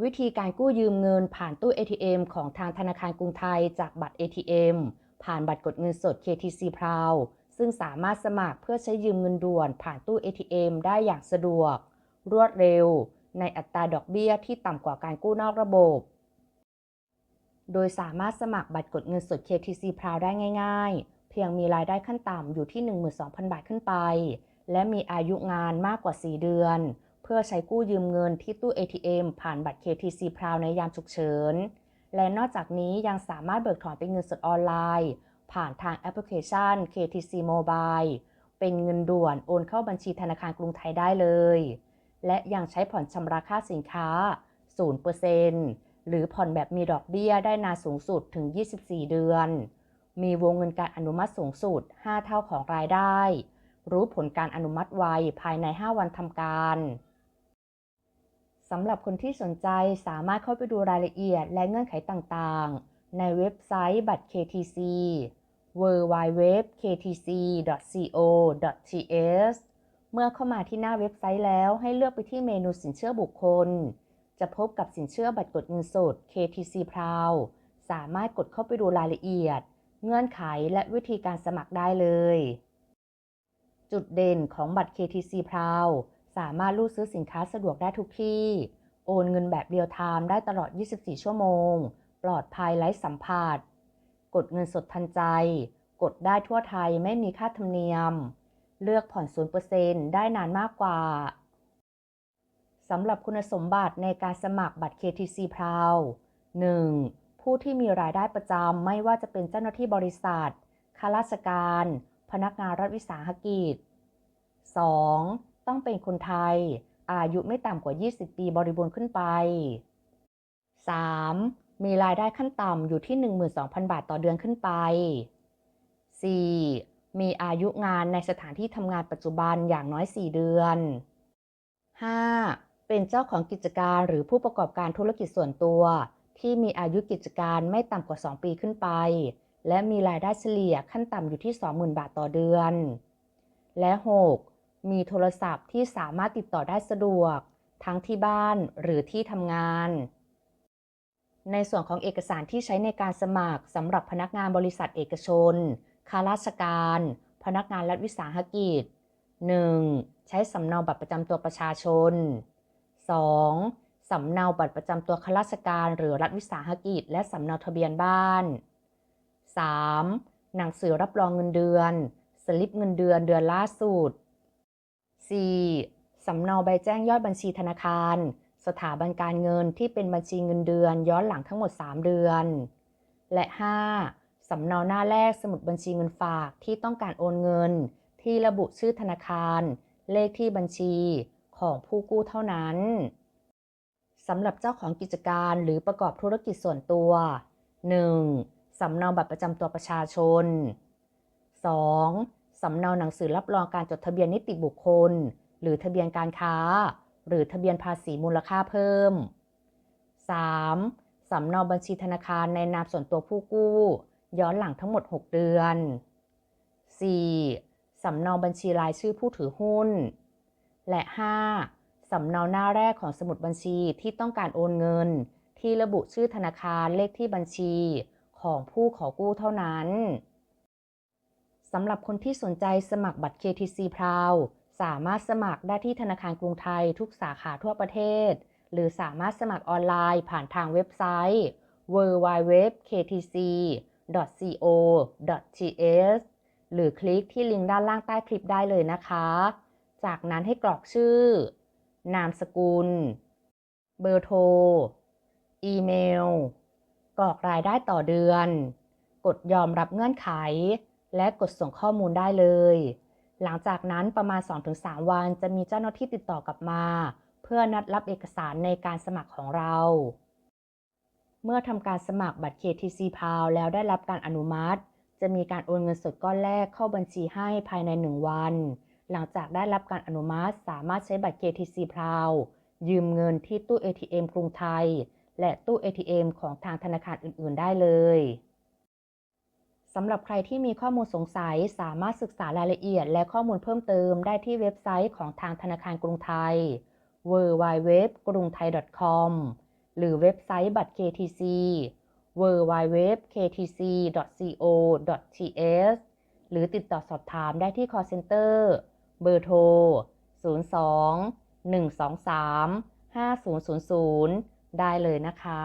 วิธีการกู้ยืมเงินผ่านตู้ ATM ของทางธนาคารกรุงไทยจากบัตร ATM ผ่านบัตรกดเงินสด KTC p r o u ซึ่งสามารถสมัครเพื่อใช้ยืมเงินด่วนผ่านตู้ ATM ได้อย่างสะดวก รวดเร็ว ในอัตราดอกเบี้ยที่ต่ำกว่าการกู้นอกระบบ โดยสามารถสมัครบัตรกดเงินสด KTC p r o u ได้ง่าย ๆ เพียงมีรายได้ขั้นต่ำอยู่ที่ 12,000 บาทขึ้นไป และมีอายุงานมากกว่า 4 เดือน พื่อใช้กู้ยืมเงินที่ตู้ ATM ผ่านบัตร KTC Proud ในยามฉุกเฉิน และนอกจากนี้ยังสามารถเบิกถอนเป็นเงินสดออนไลน์ ผ่านทางแอปพลิเคชัน KTC Mobile เป็นเงินด่วนโอนเข้าบัญชีธนาคารกรุงไทยได้เลย และยังใช้ผ่อนชำระค่าสินค้า 0%หรือผ่อนแบบมีดอกเบี้ยได้นานสูงสุดถึง 24 เดือน มีวงเงินการอนุมัติสูงสุด 5 เท่าของรายได้รู้ผลการอนุมัติไวภายใน 5 วันทำการ สำหรับคนที่สนใจสามารถเข้าไปดูรายละเอียดและเงื่อนไขต่างๆ ในเว็บไซต์บัตร KTC www.ktc.co.th เมื่อเข้ามาที่หน้าเว็บไซต์แล้วให้เลือกไปที่เมนูสินเชื่อบุคคล จะพบกับสินเชื่อบัตรกดเงินสด KTC p r o u สามารถกดเข้าไปดูรายละเอียด เงื่อนไขและวิธีการสมัครได้เลย จุดเด่นของบัตร KTC p r o u สามารถรูดซื้อสินค้าสะดวกได้ทุกที่ โอนเงินแบบเรียลไทม์ได้ตลอด 24 ชั่วโมง ปลอดภัยไร้สัมผัส กดเงินสดทันใจ กดได้ทั่วไทยไม่มีค่าธรรมเนียม เลือกผ่อน 0%ได้นานมากกว่า สำหรับคุณสมบัติในการสมัครบัตร KTC p r o u 1. ผู้ที่มีรายได้ประจำไม่ว่าจะเป็นเจ้าหน้าที่บริษัท ข้าราชการ พนักงานรัฐวิสาหกิจ 2. ต้องเป็นคนไทย อายุไม่ต่ำกว่า 20 ปีบริบูรณ์ขึ้นไป 3. มีรายได้ขั้นต่ำอยู่ที่ 12,000 บาทต่อเดือนขึ้นไป 4. มีอายุงานในสถานที่ทำงานปัจจุบันอย่างน้อย 4 เดือน 5. เป็นเจ้าของกิจการหรือผู้ประกอบการธุรกิจส่วนตัว ที่มีอายุกิจการไม่ต่ำกว่า 2 ปีขึ้นไป และมีรายได้เฉลี่ยขั้นต่ำอยู่ที่ 20,000 บาทต่อเดือน และ 6. มีโทรศัพท์ที่สามารถติดต่อได้สะดวก ทั้งที่บ้านหรือที่ทำงาน ในส่วนของเอกสารที่ใช้ในการสมัครสำหรับพนักงานบริษัทเอกชน ข้าราชการ พนักงานรัฐวิสาหกิจ 1. ใช้สำเนาบัตรประจำตัวประชาชน 2. สำเนาบัตรประจำตัวข้าราชการหรือรัฐวิสาหกิจ และสำเนาทะเบียนบ้าน 3. หนังสือรับรองเงินเดือน สลิปเงินเดือนเดือนล่าสุด 4. สำเนาใบแจ้งยอดบัญชีธนาคาร สถาบันการเงินที่เป็นบัญชีเงินเดือน ย้อนหลังทั้งหมด 3 เดือน และ 5. สำเนาหน้าแรกสมุดบัญชีเงินฝากที่ต้องการโอนเงิน ที่ระบุชื่อธนาคาร เลขที่บัญชีของผู้กู้เท่านั้นสำหรับเจ้าของกิจการหรือประกอบธุรกิจส่วนตัว 1. สำเนาบัตรประจำตัวประชาชน 2. สำเนาหนังสือรับรองการจดทะเบียนนิติบุคคล หรือทะเบียนการค้า หรือทะเบียนภาษีมูลค่าเพิ่ม 3. สำเนาบัญชีธนาคารในนามส่วนตัวผู้กู้ ย้อนหลังทั้งหมด 6 เดือน 4. สำเนาบัญชีรายชื่อผู้ถือหุ้น และ 5. สำเนาหน้าแรกของสมุดบัญชีที่ต้องการโอนเงิน ที่ระบุชื่อธนาคารเลขที่บัญชีของผู้ขอกู้เท่านั้น สำหรับคนที่สนใจสมัครบัตร KTC p r o u สามารถสมัครได้ที่ธนาคารกรุงไทยทุกสาขาทั่วประเทศ หรือสามารถสมัครออนไลน์ผ่านทางเว็บไซต์ www.ktc.co.th หรือคลิกที่ลิงก์ด้านล่างใต้คลิปได้เลยนะคะ จากนั้นให้กรอกชื่อ นามสกุล เบอร์โทร อีเมล กรอกรายได้ต่อเดือน กดยอมรับเงื่อนไข และกดส่งข้อมูลได้เลย หลังจากนั้นประมาณ 2-3 วันจะมีเจ้าหน้าที่ติดต่อกลับมา เพื่อนัดรับเอกสารในการสมัครของเรา เมื่อทำการสมัครบัตร KTC Proud แล้วได้รับการอนุมัติ จะมีการโอนเงินสดก้อนแรกเข้าบัญชีให้ภายใน 1 วัน หลังจากได้รับการอนุมัติสามารถใช้บัตร KTC Proud ยืมเงินที่ตู้ ATM กรุงไทย และตู้ ATM ของทางธนาคารอื่น ๆ ได้เลย สำหรับใครที่มีข้อมูลสงสัยสามารถศึกษารายละเอียด และข้อมูลเพิ่มเติมได้ที่เว็บไซต์ของทางธนาคารกรุงไทย www กรุงไทย .com หรือเว็บไซต์บัตร KTC www.ktc.co.th หรือติดต่อสอบถามได้ที่ call center เบอร์โทร 02 123 5000 ได้เลยนะคะ